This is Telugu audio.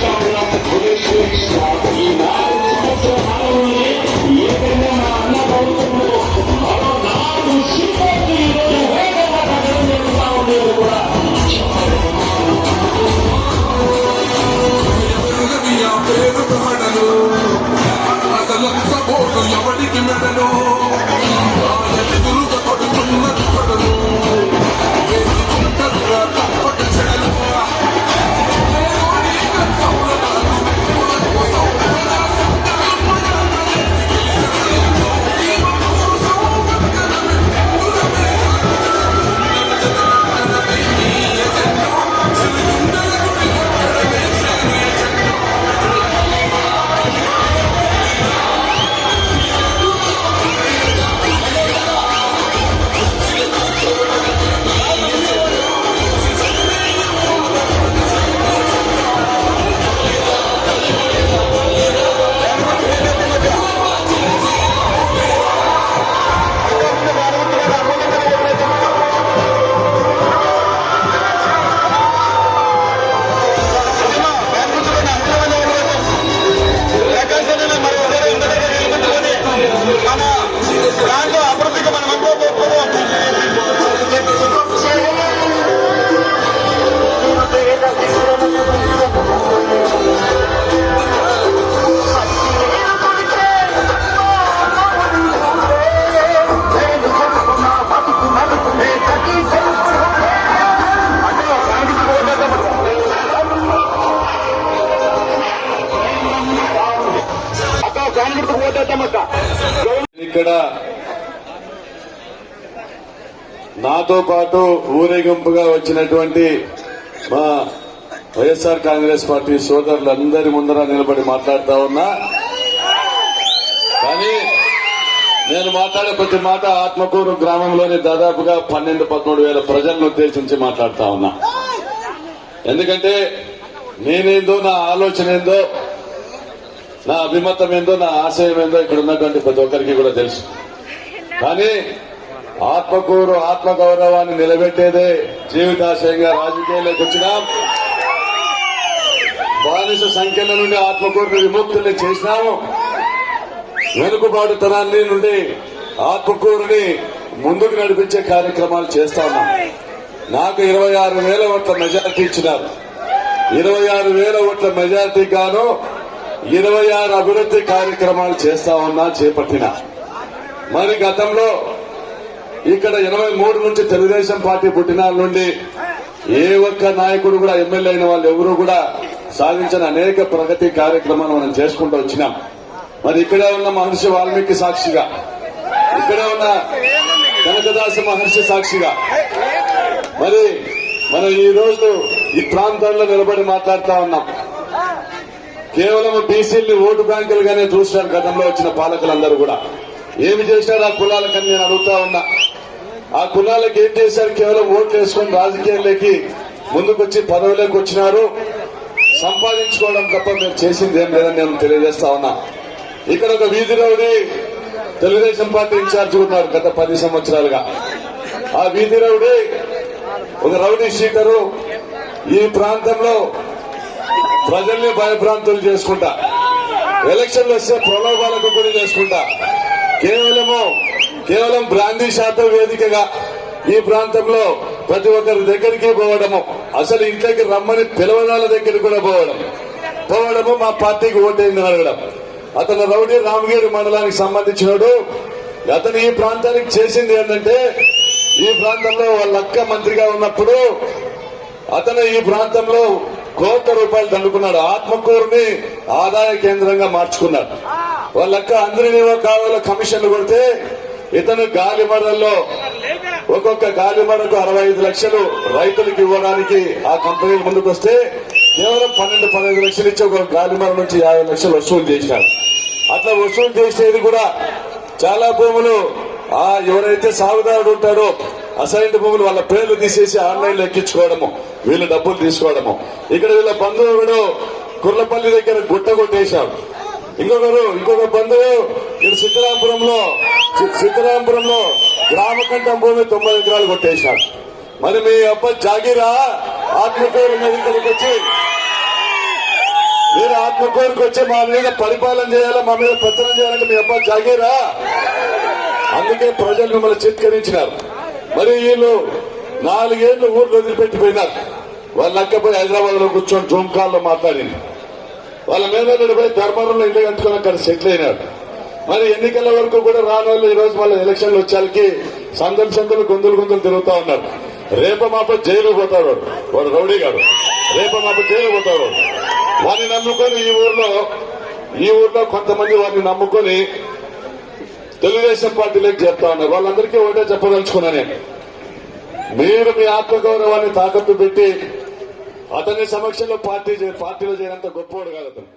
power. ఇక్కడ నాతో పాటు ఊరేగింపుగా వచ్చినటువంటి మా వైఎస్ఆర్ కాంగ్రెస్ పార్టీ సోదరులందరి ముందర నిలబడి మాట్లాడుతా ఉన్నా. కానీ నేను మాట్లాడే ప్రతి మాట ఆత్మకూరు గ్రామంలోని దాదాపుగా పన్నెండు పదమూడు వేల ప్రజలను ఉద్దేశించి మాట్లాడుతా ఉన్నా. ఎందుకంటే నేనేందో నా ఆలోచన ఏందో నా అభిమతం ఏందో నా ఆశయం ఏందో ఇక్కడ ఉన్నటువంటి ప్రతి ఒక్కరికి కూడా తెలుసు. కానీ ఆత్మకూరు ఆత్మ గౌరవాన్ని నిలబెట్టేదే జీవితాశయంగా రాజకీయాల్లోకి వచ్చినాం బానిస సంఖ్యల నుండి ఆత్మకూరుని విముక్తుల్ని చేసినాము. వెనుకబాటుతనాన్ని నుండి ఆత్మకూరుని ముందుకు నడిపించే కార్యక్రమాలు చేస్తా ఉన్నాం. నాకు ఇరవై ఆరు వేల ఓట్ల మెజారిటీ ఇచ్చినారు. ఇరవై ఆరు వేల ఓట్ల మెజారిటీ గాను ఇరవై ఆరు అభివృద్ధి కార్యక్రమాలు చేస్తా ఉన్నా చేపట్టిన. మరి గతంలో ఇక్కడ ఎనభై మూడు నుంచి తెలుగుదేశం పార్టీ పుట్టినాల నుండి ఏ ఒక్క నాయకుడు కూడా ఎమ్మెల్యే అయిన వాళ్ళు ఎవరూ కూడా సాధించిన అనేక ప్రగతి కార్యక్రమాలు మనం చేసుకుంటూ వచ్చినాం. మరి ఇక్కడే ఉన్న మహర్షి వాల్మీకి సాక్షిగా ఇక్కడే ఉన్న కనకదాస మహర్షి సాక్షిగా మరి మనం ఈ రోజు ఈ ప్రాంతంలో నిలబడి మాట్లాడుతా ఉన్నాం. కేవలం బీసీల్ని ఓటు బ్యాంకులుగానే చూసినారు గతంలో వచ్చిన పాలకులందరూ కూడా. ఏమి చేశారు ఆ కులాలకని నేను అడుగుతా ఉన్నా. ఆ కులాలకు ఏం చేశారు? కేవలం ఓట్లు వేసుకొని రాజకీయాల్లోకి ముందుకొచ్చి పదవిలోకి వచ్చినారు. సంపాదించుకోవడం తప్ప మీరు చేసింది ఏం లేదని నేను తెలియజేస్తా ఉన్నా. ఇక్కడ ఒక వీధి తెలుగుదేశం పార్టీ ఇన్ఛార్జ్ ఉన్నారు గత పది సంవత్సరాలుగా. ఆ వీధి రౌడీ ఒక రౌడీ షీటరు ఈ ప్రాంతంలో ప్రజల్ని భయభ్రాంతులు చేసుకుంటా. ఎలక్షన్లు వస్తే ప్రలోభాలకు గురి చేసుకుంటా. కేవలము కేవలం బ్రాందీ శాతం వేదికగా ఈ ప్రాంతంలో ప్రతి ఒక్కరి దగ్గరికి పోవడము అసలు ఇంట్లోకి రమ్మని పిలవనాల దగ్గరికి కూడా పోవడం. పోవడము మా పార్టీకి ఓటేంది అడగడం. అతను రౌడీ రామగిరి మండలానికి సంబంధించినడు. అతను ఈ ప్రాంతానికి చేసింది ఏంటంటే ఈ ప్రాంతంలో వాళ్ళ అక్క మంత్రిగా ఉన్నప్పుడు అతను ఈ ప్రాంతంలో కోట్ల రూపాయలు దండుకున్నాడు. ఆత్మకూరుని ఆదాయ కేంద్రంగా మార్చుకున్నాడు. వాళ్ళక్క అందరినేవో కావాలో కమిషన్లు కొడితే ఇతను గాలిమరల్లో ఒక్కొక్క గాలిమరకు అరవై ఐదు లక్షలు రైతులకు ఇవ్వడానికి ఆ కంపెనీలు ముందుకు వస్తే కేవలం పన్నెండు పన్నెండు లక్షలు ఇచ్చి ఒక గాలిమర నుంచి యాభై లక్షలు వసూలు చేసినాడు అట్లా వసూలు చేసేది కూడా చాలా భూములు ఆ ఎవరైతే సాగుదారుడు ఉంటాడో అసైన్ భూములు వాళ్ళ పేర్లు తీసేసి ఆన్లైన్లో ఎక్కించుకోవడము. వీళ్ళు డబ్బులు తీసుకోవడము. ఇక్కడ వీళ్ళ బంధువుడు కుర్లపల్లి దగ్గర గుట్ట కొట్టేశాం ఇంకొకరు ఇంకొక బంధువు ఇక్కడ సిద్ధరాంపురంలో సి- సిద్ధరాంపురంలో గ్రామకంఠం భూమి తొంభై ఎకరాలు కొట్టేశాం మరి మీ అబ్బ జాగిరా ఆత్మకూరు మీదకి వచ్చి మీరు ఆత్మకూరుకు వచ్చి మా మీద పరిపాలన చేయాలా మా మీద పెత్తనం చేయాలంటే మీ అబ్బా జాగీరా? అందుకే ప్రజలు మిమ్మల్ని చిత్కరించినారు. మరి వీళ్ళు నాలుగేళ్ళు ఊర్లు వదిలిపెట్టిపోయినారు. వాళ్ళ అక్కపోయి హైదరాబాద్లో కూర్చొని జూమ్ కాల్లో మాట్లాడింది. వాళ్ళ మీద పోయి ధర్మవరంలో ఇల్లు కట్టుకొని అక్కడ సెటిల్ అయినాడు. మరి ఎన్నికల వరకు కూడా రాని వాళ్ళు ఈ రోజు మళ్ళీ ఎలక్షన్లు వచ్చేకి సందులు సందులు గొంతులు గొంతులు తిరుగుతా ఉన్నారు. రేప మాప జైలు పోతాడు వాడు. రౌడీ గాడు రేప మాప జైలు పోతాడు వాడిని నమ్ముకొని ఈ ఊర్లో ఈ ఊర్లో కొంతమంది వారిని నమ్ముకొని తెలుగుదేశం పార్టీలోకి చెప్తా ఉన్నారు. వాళ్ళందరికీ ఒకటే చెప్పదలుచుకున్నా నేను. మీరు మీ ఆత్మగౌరవాన్ని తాకట్టు పెట్టి అతని సమక్షంలో పార్టీ పార్టీలో చేయనంత గొప్పవాడు కాదు అతను.